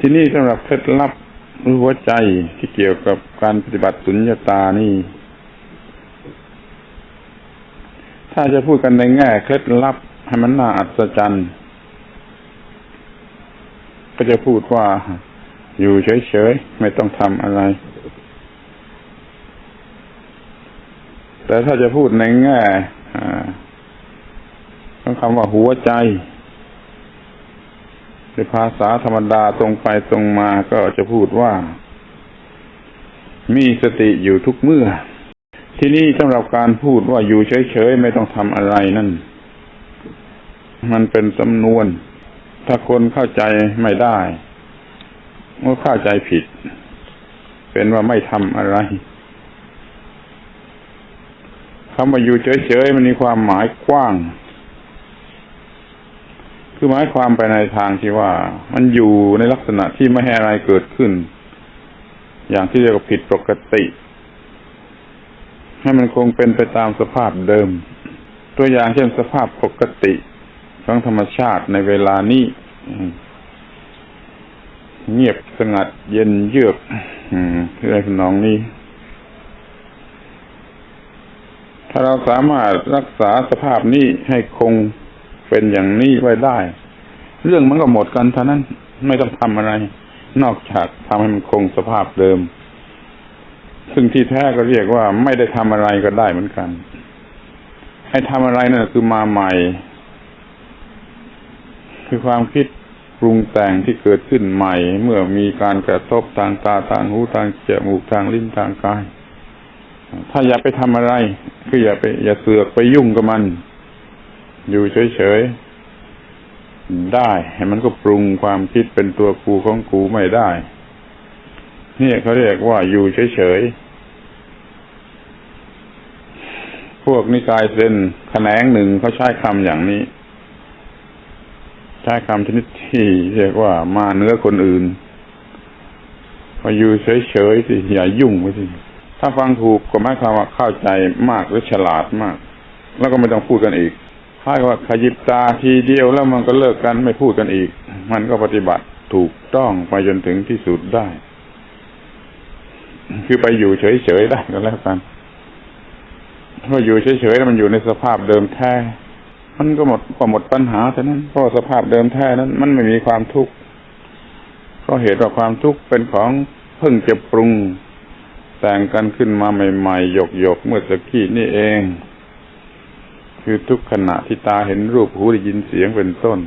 ที่นี่สำหรับเคล็ดลับหรือหัวใจที่เกี่ยวกับการปฏิบัติสุญญตานี่ ถ้าจะพูดกันในแง่เคล็ดลับให้มันน่าอัศจรรย์ ก็จะพูดว่าอยู่เฉยๆ ไม่ต้องทำอะไร แต่ถ้าจะพูดในแง่ต้องคำว่าหัวใจ ในภาษาธรรมดาตรงไปตรงมาก็จะพูดว่า มีสติอยู่ทุกเมื่อ ที่นี่สำหรับการพูดว่าอยู่เฉยๆไม่ต้องทำอะไรนั่น มันเป็นสำนวน ถ้าคนเข้าใจไม่ได้ก็เข้าใจผิด เป็นว่าไม่ทำอะไรคำว่าอยู่เฉยๆมันมีความหมายกว้าง คือหมายความไปในทางที่ว่า มันอยู่ในลักษณะที่ไม่ให้อะไรเกิดขึ้น อย่างที่เรียกว่าผิดปกติ ให้มันคงเป็นไปตามสภาพเดิม ตัวอย่างเช่นสภาพปกติของธรรมชาติในเวลานี้เงียบสงัดเย็นเยือกคืออะไรนองนี้ ถ้าเราสามารถรักษาสภาพนี้ให้คง เป็นอย่างนี้ไว้ได้ เรื่องมันก็หมดกันเท่านั้นไม่ต้องทำอะไร นอกจากทำให้มันคงสภาพเดิม ซึ่งที่แท้ก็เรียกว่าไม่ได้ทำอะไรก็ได้เหมือนกัน ให้ทำอะไรนั่นคือมาใหม่ คือความคิดปรุงแต่งที่เกิดขึ้นใหม่ เมื่อมีการกระทบทางตาทางหูทางจมูกทางลิ้นทางกาย ถ้าอย่าไปทำอะไร คืออย่าไป อย่าเสือกไปยุ่งกับมัน อยู่เฉยๆได้ให้มันก็ปรุงความคิดเป็นตัวกูของกูไม่ได้นี่เขาเรียกว่าอยู่เฉยๆ พวกนิกายเซนแขนงหนึ่งเขาใช้คำอย่างนี้ ใช้คำชนิดที่เรียกว่ามาเนื้อคนอื่นพออยู่เฉยๆสิอย่ายุ่งไว้สิ ถ้าฟังถูกก็หมายความว่าเข้าใจมากหรือฉลาดมาก แล้วก็ไม่ต้องพูดกันอีก ถ้าว่าขยิบตาทีเดียวแล้วมันก็เลิกกันไม่พูดกันอีก มันก็ปฏิบัติถูกต้องไปจนถึงที่สุดได้ คือไปอยู่เฉยๆได้ก็แล้วกันเพราอยู่เฉยๆแล้วมันอยู่ในสภาพเดิมแท้ มันก็หมดก็หมดปัญหาเท่านั้นเพราะสภาพเดิมแท้นั้น มันไม่มีความทุกข์เพราะเหตุว่าความทุกข์เป็นของเพิ่งจะปรุงแต่งกันขึ้นมาใหม่ๆหยกๆเมื่อตะกี้นี่เอง คือทุกขณะที่ตาเห็นรูปหูได้ยินเสียงเป็นต้น